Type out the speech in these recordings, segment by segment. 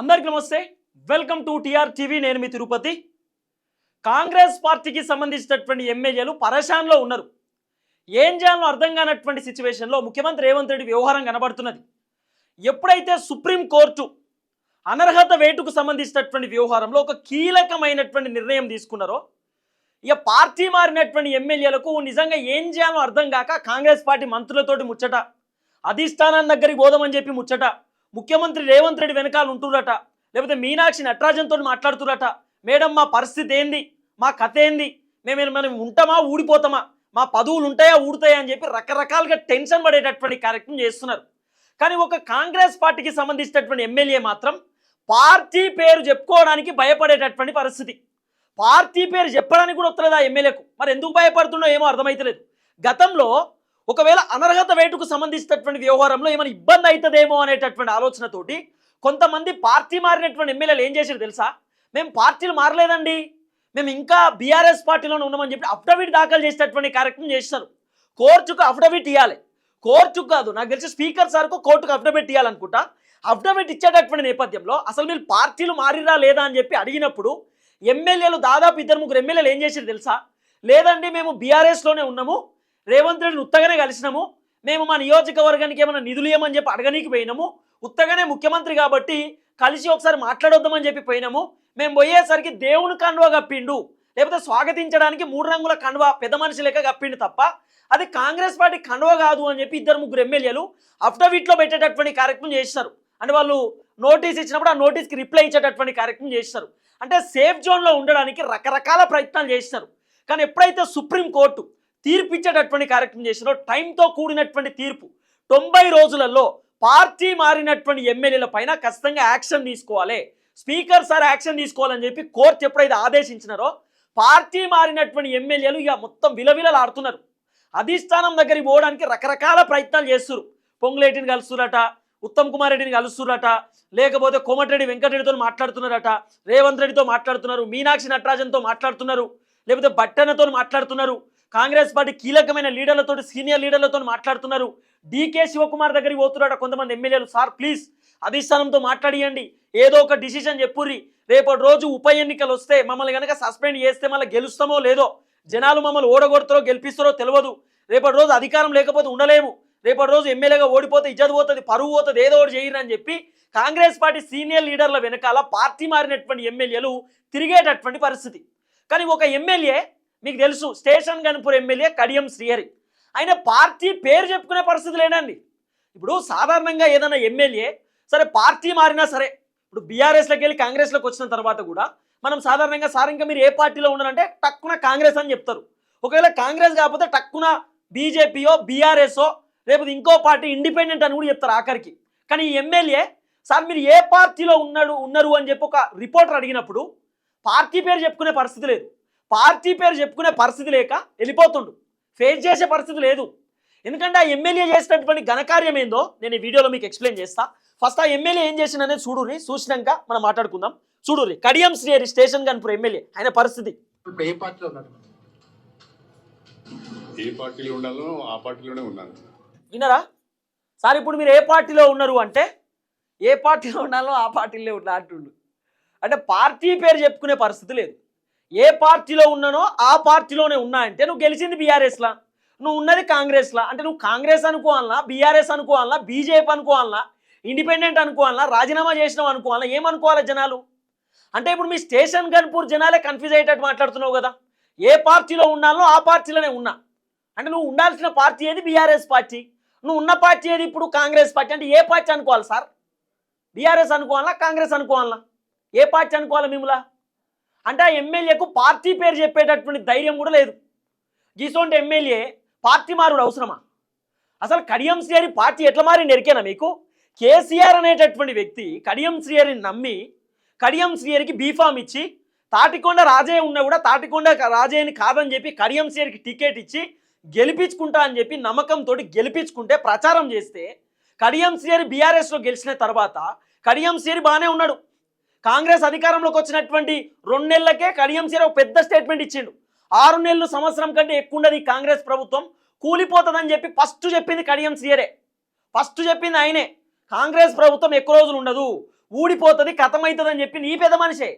అందరికీ నమస్తే. Welcome to TR TV నేను మీ తిరుపతి. కాంగ్రెస్ పార్టీకి సంబంధించినటువంటి ఎమ్మెల్యేలు పరశాన్లో ఉన్నారు. ఏం చేయాలో అర్థం కానటువంటి సిచ్యువేషన్లో ముఖ్యమంత్రి రేవంత్ రెడ్డి వ్యవహారం కనబడుతున్నది. ఎప్పుడైతే సుప్రీంకోర్టు అనర్హత వేటుకు సంబంధించినటువంటి వ్యవహారంలో ఒక కీలకమైనటువంటి నిర్ణయం తీసుకున్నారో ఇక పార్టీ మారినటువంటి ఎమ్మెల్యేలకు నిజంగా ఏం చేయాలో అర్థం కాక కాంగ్రెస్ పార్టీ మంత్రులతోటి ముచ్చట అధిష్టానం దగ్గరికి పోదామని చెప్పి ముచ్చట ముఖ్యమంత్రి రేవంత్ రెడ్డి వెనకాల ఉంటురట లేకపోతే మీనాక్షి నటరాజన్తో మాట్లాడుతురట మేడం మా పరిస్థితి ఏంది? మా కథ ఏంది? మేము మనం ఉంటామా? ఊడిపోతామా? మా పదవులు ఉంటాయా? ఊడుతాయా? అని చెప్పి రకరకాలుగా టెన్షన్ పడేటటువంటి కార్యక్రమం చేస్తున్నారు. కానీ ఒక కాంగ్రెస్ పార్టీకి సంబంధించినటువంటి ఎమ్మెల్యే మాత్రం పార్టీ పేరు చెప్పుకోవడానికి భయపడేటటువంటి పరిస్థితి. పార్టీ పేరు చెప్పడానికి కూడా వస్తలేదు ఆ ఎమ్మెల్యేకు? మరి ఎందుకు భయపడుతుండో ఏమో అర్థమైతలేదు. గతంలో ఒకవేళ అనర్హత వేటుకు సంబంధించినటువంటి వ్యవహారంలో ఏమైనా ఇబ్బంది అవుతుందేమో అనేటటువంటి ఆలోచనతోటి కొంతమంది పార్టీ మారినటువంటి ఎమ్మెల్యేలు ఏం చేశారు తెలుసా? మేము పార్టీలు మారలేదండి. మేము ఇంకా బీఆర్ఎస్ పార్టీలోనే ఉన్నామని చెప్పి అఫిడవిట్ దాఖలు చేసేటటువంటి కార్యక్రమం చేస్తారు. కోర్టుకు అఫిడవిట్ ఇవ్వాలి కోర్టుకు కాదు నాకు తెలిసి స్పీకర్ సార్కు కోర్టుకు అఫిడవిట్ ఇవ్వాలనుకుంటా అఫిడవిట్ ఇచ్చేటటువంటి నేపథ్యంలో అసలు మీరు పార్టీలు మారిరా లేదా అని చెప్పి అడిగినప్పుడు ఎమ్మెల్యేలు దాదాపు ఇద్దరు ముగ్గురు ఎమ్మెల్యేలు ఏం చేశారు తెలుసా? లేదండి మేము బీఆర్ఎస్లోనే ఉన్నాము. రేవంత్ రెడ్డిని ఉత్తగానే కలిసినాము. మేము మా నియోజకవర్గానికి ఏమైనా నిధులు ఇవ్వమని చెప్పి అడగనీకి పోయినాము. ఉత్తగానే ముఖ్యమంత్రి కాబట్టి కలిసి ఒకసారి మాట్లాడొద్దామని చెప్పి పోయినాము. మేము పోయేసరికి దేవుని కండువా కప్పిండు. లేకపోతే స్వాగతించడానికి మూడు రంగుల కండువా పెద్ద మనిషి లెక్క కప్పిండు తప్ప అది కాంగ్రెస్ పార్టీ కండువా కాదు అని చెప్పి ఇద్దరు ముగ్గురు ఎమ్మెల్యేలు అఫిడవిట్లో పెట్టేటటువంటి కార్యక్రమం చేస్తారు. అంటే వాళ్ళు నోటీస్ ఇచ్చినప్పుడు ఆ నోటీస్కి రిప్లై ఇచ్చేటటువంటి కార్యక్రమం చేస్తారు. అంటే సేఫ్ జోన్లో ఉండడానికి రకరకాల ప్రయత్నాలు చేస్తారు. కానీ ఎప్పుడైతే సుప్రీంకోర్టు తీర్పు ఇచ్చేటటువంటి కార్యక్రమం చేసినో టైంతో కూడినటువంటి తీర్పు. తొంభై రోజులలో పార్టీ మారినటువంటి ఎమ్మెల్యేల పైన ఖచ్చితంగా యాక్షన్ తీసుకోవాలి. స్పీకర్ సార్ యాక్షన్ తీసుకోవాలని చెప్పి కోర్టు ఎప్పుడైతే ఆదేశించినారో పార్టీ మారినటువంటి ఎమ్మెల్యేలు ఇక మొత్తం విలవిలలాడుతున్నారు. అధిష్టానం దగ్గరికి పోవడానికి రకరకాల ప్రయత్నాలు చేస్తున్నారు పొంగులేటిని కలుస్తురట ఉత్తమ్ కుమార్ రెడ్డిని కలుస్తురట లేకపోతే కోమటిరెడ్డి వెంకటరెడ్డితో మాట్లాడుతున్నారట రేవంత్ రెడ్డితో మాట్లాడుతున్నారు మీనాక్షి నటరాజన్తో మాట్లాడుతున్నారు లేకపోతే బట్టన్నతో మాట్లాడుతున్నారు. కాంగ్రెస్ పార్టీ కీలకమైన లీడర్లతో సీనియర్ లీడర్లతో మాట్లాడుతున్నారు. డీకే శివకుమార్ దగ్గరికి పోతున్నాడు కొంతమంది ఎమ్మెల్యేలు. సార్ ప్లీజ్ అధిష్టానంతో మాట్లాడియండి. ఏదో ఒక డిసిషన్ చెప్పుర్రి. రేపటి రోజు ఉప ఎన్నికలు వస్తే మమ్మల్ని కనుక సస్పెండ్ చేస్తే మళ్ళీ గెలుస్తామో లేదో జనాలు మమ్మల్ని ఓడగొడతారో గెలిపిస్తారో తెలియదు రేపటి రోజు అధికారం లేకపోతే ఉండలేము. రేపటి రోజు ఎమ్మెల్యేగా ఓడిపోతే ఇజ్జత్ పోతుంది పరువు పోతుంది ఏదో ఒకటి చేయరు అని చెప్పి కాంగ్రెస్ పార్టీ సీనియర్ లీడర్ల వెనకాల పార్టీ మారినటువంటి ఎమ్మెల్యేలు తిరిగేటటువంటి పరిస్థితి. కానీ ఒక ఎమ్మెల్యే మీకు తెలుసు స్టేషన్ గన్పూర్ ఎమ్మెల్యే కడియం శ్రీహరి. ఆయన పార్టీ పేరు చెప్పుకునే పరిస్థితి లేనండి ఇప్పుడు సాధారణంగా ఏదైనా ఎమ్మెల్యే సరే పార్టీ మారినా సరే ఇప్పుడు బీఆర్ఎస్లోకి వెళ్ళి కాంగ్రెస్లోకి వచ్చిన తర్వాత కూడా మనం సాధారణంగా సార్ ఇంకా మీరు ఏ పార్టీలో ఉన్నారంటే టక్కున కాంగ్రెస్ అని చెప్తారు. ఒకవేళ కాంగ్రెస్ కాకపోతే టక్కున బీజేపీయో బీఆర్ఎస్ఓ లేకపోతే ఇంకో పార్టీ ఇండిపెండెంట్ అని కూడా చెప్తారు ఆఖరికి. కానీ ఈ ఎమ్మెల్యే సార్ మీరు ఏ పార్టీలో ఉన్నాడు ఉన్నారు అని చెప్పి ఒక రిపోర్టర్ అడిగినప్పుడు పార్టీ పేరు చెప్పుకునే పరిస్థితి లేదు. పార్టీ పేరు చెప్పుకునే పరిస్థితి లేక వెళ్ళిపోతుండు. ఫేస్ చేసే పరిస్థితి లేదు. ఎందుకంటే ఆ ఎమ్మెల్యే చేసినటువంటి ఘనకార్యం ఏందో నేను ఈ వీడియోలో మీకు ఎక్స్ప్లెయిన్ చేస్తా. ఫస్ట్ ఆ ఎమ్మెల్యే ఏం చేసిందనేది చూడుర్రి చూసినాక మనం మాట్లాడుకుందాం. చూడుర్రి కడియం శ్రీహరి స్టేషన్ కనుపూర్ ఎమ్మెల్యే ఆయన పరిస్థితి? ఇప్పుడు ఏ పార్టీలో ఉన్నారు? ఏ పార్టీలో ఉండాలో ఆ పార్టీలోనే ఉన్నాను. విన్నారా సార్ ఇప్పుడు మీరు ఏ పార్టీలో ఉన్నారు అంటే ఏ పార్టీలో ఉన్నాలో ఆ పార్టీలో ఉన్నా అంటుండు. అంటే పార్టీ పేరు చెప్పుకునే పరిస్థితి లేదు. ఏ పార్టీలో ఉన్నానో ఆ పార్టీలోనే ఉన్నా అంటే నువ్వు గెలిచింది బీఆర్ఎస్లా. నువ్వు ఉన్నది కాంగ్రెస్లా. అంటే నువ్వు కాంగ్రెస్ అనుకోవాలనా బీఆర్ఎస్ అనుకోవాలనా బీజేపీ అనుకోవాలనా ఇండిపెండెంట్ అనుకోవాలనా రాజీనామా చేసినావు అనుకోవాలనా ఏమనుకోవాలి జనాలు? అంటే ఇప్పుడు మీ స్టేషన్ గన్పూర్ జనాలే కన్ఫ్యూజ్ అయ్యేటట్టు మాట్లాడుతున్నావు కదా. ఏ పార్టీలో ఉన్నాలో ఆ పార్టీలోనే ఉన్నా. అంటే నువ్వు ఉండాల్సిన పార్టీ ఏది? BRS party. నువ్వు ఉన్న పార్టీ ఏది? ఇప్పుడు కాంగ్రెస్ పార్టీ. అంటే ఏ పార్టీ అనుకోవాలి సార్? బీఆర్ఎస్ అనుకోవాలా కాంగ్రెస్ అనుకోవాలా ఏ పార్టీ అనుకోవాలి మిమ్మల్ని? అంటే ఆ ఎమ్మెల్యేకు పార్టీ పేరు చెప్పేటటువంటి ధైర్యం కూడా లేదు. గీసోంటి ఎమ్మెల్యే పార్టీ మారుడు అవసరమా? అసలు కడియం శ్రీహరి పార్టీ ఎట్లా మారి ఎరికేనా మీకు? కేసీఆర్ అనేటటువంటి వ్యక్తి కడియం శ్రీహరిని నమ్మి కడియం శ్రీహరికి బీఫామ్ ఇచ్చి తాటికొండ రాజయ్య ఉన్నా కూడా తాటికొండ రాజయ్యని కాదని చెప్పి కడియం శ్రీహరికి టికెట్ ఇచ్చి గెలిపించుకుంటా అని చెప్పి నమ్మకంతో గెలిపించుకుంటే ప్రచారం చేస్తే కడియం శ్రీహరి బీఆర్ఎస్లో గెలిచిన తర్వాత కడియం శ్రీహరి బాగానే ఉన్నాడు. కాంగ్రెస్ అధికారంలోకి వచ్చినటువంటి రెండు నెలలకే కడియం శ్రీహరి ఒక పెద్ద స్టేట్మెంట్ ఇచ్చిండు. ఆరు నెలలు సంవత్సరం కంటే ఎక్కువ ఉండదు కాంగ్రెస్ ప్రభుత్వం. కూలిపోతుందని చెప్పి ఫస్ట్ చెప్పింది కడియం సీయరే ఫస్ట్ చెప్పింది ఆయనే. కాంగ్రెస్ ప్రభుత్వం ఎక్కువ రోజులు ఉండదు. ఊడిపోతుంది కథమవుతుందని చెప్పి నీ పెద్ద మనిషే.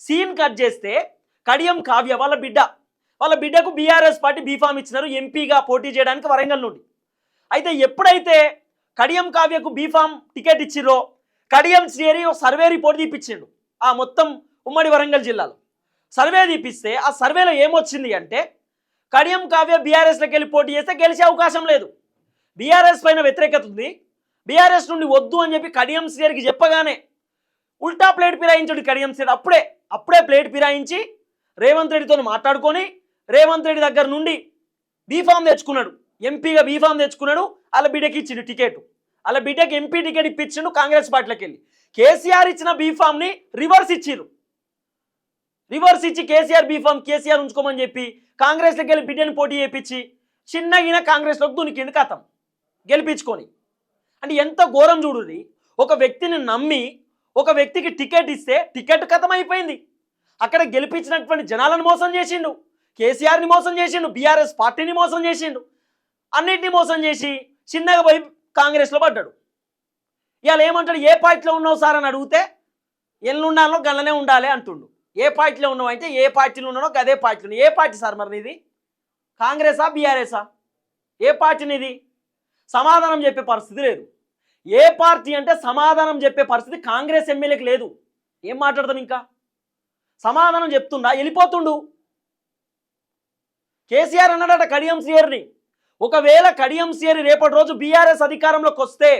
సీన్ కట్ చేస్తే కడియం కావ్య వాళ్ళ బిడ్డ. వాళ్ళ బిడ్డకు బీఆర్ఎస్ పార్టీ బీఫామ్ ఇచ్చినారు ఎంపీగా పోటీ చేయడానికి వరంగల్ నుండి. అయితే ఎప్పుడైతే కడియం కావ్యకు బీఫామ్ టికెట్ ఇచ్చిరో కడియం శ్రీహరి ఒక సర్వే రిపోర్ట్ తీపిచ్చిండు ఆ మొత్తం ఉమ్మడి వరంగల్ జిల్లాలో. సర్వే తీపిస్తే ఆ సర్వేలో ఏమొచ్చింది అంటే కడియం కావ్య బీఆర్ఎస్లోకి వెళ్ళి పోటీ చేస్తే గెలిచే అవకాశం లేదు. బీఆర్ఎస్ పైన వ్యతిరేకత ఉంది. బీఆర్ఎస్ నుండి వద్దు అని చెప్పి కడియం శ్రీహరికి చెప్పగానే ఉల్టా ప్లేట్ ఫిరాయించాడు కడియం శ్రీహరి. అప్పుడే అప్పుడే ప్లేట్ ఫిరాయించి రేవంత్ రెడ్డితో మాట్లాడుకొని రేవంత్ రెడ్డి దగ్గర నుండి బీఫామ్ తెచ్చుకున్నాడు. ఎంపీగా బీఫామ్ తెచ్చుకున్నాడు. అలా బిడ్డకి ఇచ్చిండు టికెట్. అలా బిటెక్ ఎంపీ టికెట్ ఇప్పించిండు కాంగ్రెస్ పార్టీలోకి వెళ్ళి కేసీఆర్ ఇచ్చిన బీఫామ్ని రివర్స్ ఇచ్చిరు రివర్స్ ఇచ్చి కేసీఆర్ బీఫామ్ కేసీఆర్ ఉంచుకోమని చెప్పి కాంగ్రెస్లోకి వెళ్ళి బిడ్డని పోటీ చేయించి చిన్నగిన కాంగ్రెస్లోకి దునికిండు కథం. గెలిపించుకొని. అంటే ఎంత ఘోరం చూడుది ఒక వ్యక్తిని నమ్మి ఒక వ్యక్తికి టికెట్ ఇస్తే టికెట్ కథం అయిపోయింది. అక్కడ గెలిపించినటువంటి జనాలను మోసం చేసిండు. కేసీఆర్ని మోసం చేసిండు బీఆర్ఎస్ పార్టీని మోసం చేసిండు. అన్నిటిని మోసం చేసి చిన్నగా పోయి కాంగ్రెస్లో పడ్డాడు. ఇవాళ ఏమంటాడు? ఏ పార్టీలో ఉన్నావు సార్ అని అడిగితే ఎల్లుండాలో గల్లనే ఉండాలి అంటుండు. ఏ పార్టీలో ఉన్నావు అంటే ఏ పార్టీలో ఉన్నానో గదే పార్టీలో ఏ పార్టీ సార్ మరి నీది? కాంగ్రెసా బీఆర్ఎసా? ఏ పార్టీ నీది? సమాధానం చెప్పే పరిస్థితి లేదు. ఏ పార్టీ అంటే సమాధానం చెప్పే పరిస్థితి కాంగ్రెస్ ఎమ్మెల్యేకి లేదు. ఏం మాట్లాడతాం ఇంకా? సమాధానం చెప్తుండా? వెళ్ళిపోతుండు. కేసీఆర్ అన్నాడట కడియం శ్రీయర్ని ఒకవేళ కడియం సేరి రేపటి రోజు బీఆర్ఎస్ అధికారంలోకి వస్తే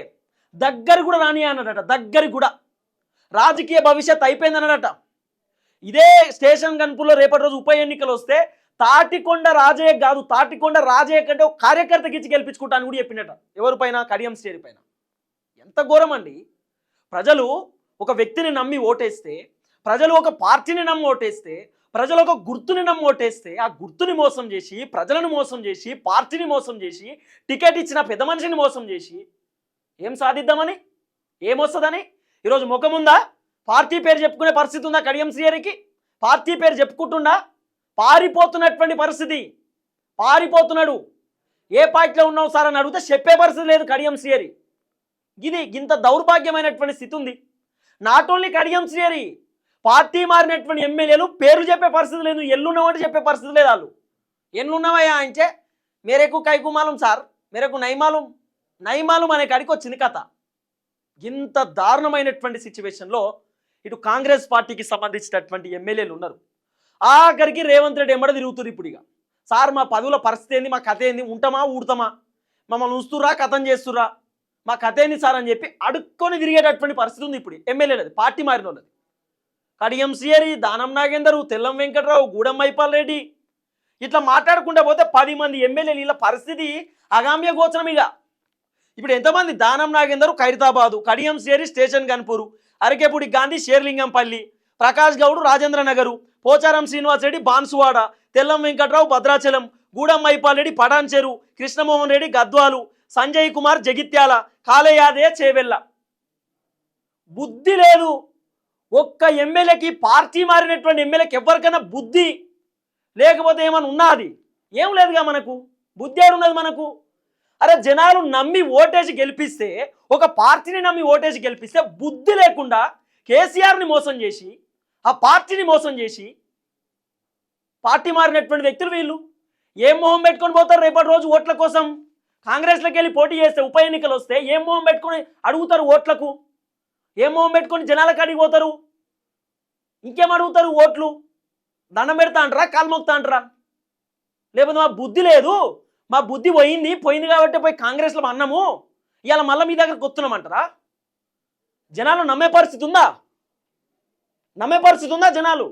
దగ్గర కూడా రాని అన్నాడట దగ్గర కూడా. రాజకీయ భవిష్యత్ అయిపోయింది అన్నాడట. ఇదే స్టేషన్ గన్పూర్లో రేపటి రోజు ఉప ఎన్నికలు వస్తే తాటికొండ రాజయ్య కాదు తాటికొండ రాజయ్య కంటే ఒక కార్యకర్తకి ఇచ్చి గెలిపించుకుంటాను కూడా చెప్పినట ఎవరి పైన? కడియం శ్రీహరి పైన. ఎంత ఘోరం అండి. ప్రజలు ఒక వ్యక్తిని నమ్మి ఓటేస్తే ప్రజలు ఒక పార్టీని నమ్మి ఓటేస్తే ప్రజలకు గుర్తుని నమ్మోటేస్తే ఆ గుర్తుని మోసం చేసి ప్రజలను మోసం చేసి పార్టీని మోసం చేసి టికెట్ ఇచ్చిన పెద్ద మనిషిని మోసం చేసి ఏం సాధిద్దామని? ఏమొస్తుందని ఈరోజు ముఖం ఉందా? పార్టీ పేరు చెప్పుకునే పరిస్థితి ఉందా కడియం శ్రీహరికి పార్టీ పేరు చెప్పుకుంటుండా పారిపోతున్నటువంటి పరిస్థితి. పారిపోతున్నాడు. ఏ పార్టీలో ఉన్నావు సార్ అని అడిగితే చెప్పే పరిస్థితి లేదు కడియం శ్రీహరి ఇది ఇంత దౌర్భాగ్యమైనటువంటి స్థితి ఉంది. Not only Kadiyam Srihari party మారినటువంటి ఎమ్మెల్యేలు పేర్లు చెప్పే పరిస్థితి లేదు ఎల్లున్నవంటే చెప్పే పరిస్థితి లేదు వాళ్ళు. ఎన్నున్నవయ్యా అంటే మేరకు కైకుమాలం సార్ మేరకు నైమాలం నైమాలం అనే కాడికి వచ్చింది కథ. ఇంత దారుణమైనటువంటి సిచ్యువేషన్లో ఇటు కాంగ్రెస్ పార్టీకి సంబంధించినటువంటి ఎమ్మెల్యేలు ఉన్నారు. ఆఖరికి రేవంత్ రెడ్డి ఎమ్మడ తిరుగుతున్నారు ఇప్పుడు ఇక. సార్ మా పదవుల పరిస్థితి ఏంది? మా కథ ఏంది? ఉంటామా? ఊడతామా మమ్మల్ని ఉంచుతురా కథం చేస్తురా మా కథ ఏంది సార్? అని చెప్పి అడుక్కొని తిరిగేటటువంటి పరిస్థితి ఉంది ఇప్పుడు. ఎమ్మెల్యేలది పార్టీ మారిన వాళ్ళది కడియం శ్రీహరి దానం నాగేందరు తెల్లం వెంకట్రావు గూడెం మైపాల్ రెడ్డి. ఇట్లా మాట్లాడుకుంటూ పోతే పది మంది ఎమ్మెల్యేలు ఇలా పరిస్థితి అగామ్య గోచరం ఇక. ఇప్పుడు ఎంతమంది దానం నాగేందరు ఖైరతాబాదు కడియం శ్రీహరి స్టేషన్ కన్పూరు అరకేపూడి గాంధీ షేర్లింగంపల్లి ప్రకాష్ గౌడ్ రాజేంద్ర నగరు పోచారం శ్రీనివాస్ రెడ్డి బాన్సువాడ తెల్లం వెంకట్రావు భద్రాచలం గూడెం మైపాల్ రెడ్డి పటాన్చెరు కృష్ణమోహన్ రెడ్డి గద్వాలు సంజయ్ కుమార్ జగిత్యాల కాలేయాదే చేవెళ్ళ బుద్ధి లేదు. ఒక్క ఎమ్మెల్యేకి పార్టీ మారినటువంటి ఎమ్మెల్యేకి ఎవరికైనా బుద్ధి లేకపోతే ఏమైనా ఉన్నది? ఏం లేదుగా మనకు? బుద్ధి ఏడున్నది మనకు? అరే జనాలు నమ్మి ఓటేసి గెలిపిస్తే ఒక పార్టీని నమ్మి ఓటేసి గెలిపిస్తే బుద్ధి లేకుండా కేసీఆర్ని మోసం చేసి ఆ పార్టీని మోసం చేసి పార్టీ మారినటువంటి వ్యక్తులు వీళ్ళు. ఏం మొహం పెట్టుకొని పోతారు రేపటి రోజు ఓట్ల కోసం? కాంగ్రెస్లోకి వెళ్ళి పోటీ చేస్తే ఉప ఎన్నికలు వస్తే ఏం మొహం పెట్టుకొని అడుగుతారు ఓట్లకు? ఏం మొహం పెట్టుకొని జనాల కాడికి పోతారు? ఇంకేం అడుగుతారు ఓట్లు? దండం పెడతా అంటారా కాలు మొక్తా అంటారా లేకపోతే మా బుద్ధి లేదు. మా బుద్ధి పోయింది పోయింది కాబట్టి పోయి కాంగ్రెస్లో అన్నాము ఇవాళ మళ్ళీ మీ దగ్గరకు వస్తున్నామంటారా? జనాలు నమ్మే పరిస్థితి ఉందా? నమ్మే పరిస్థితి ఉందా జనాలు?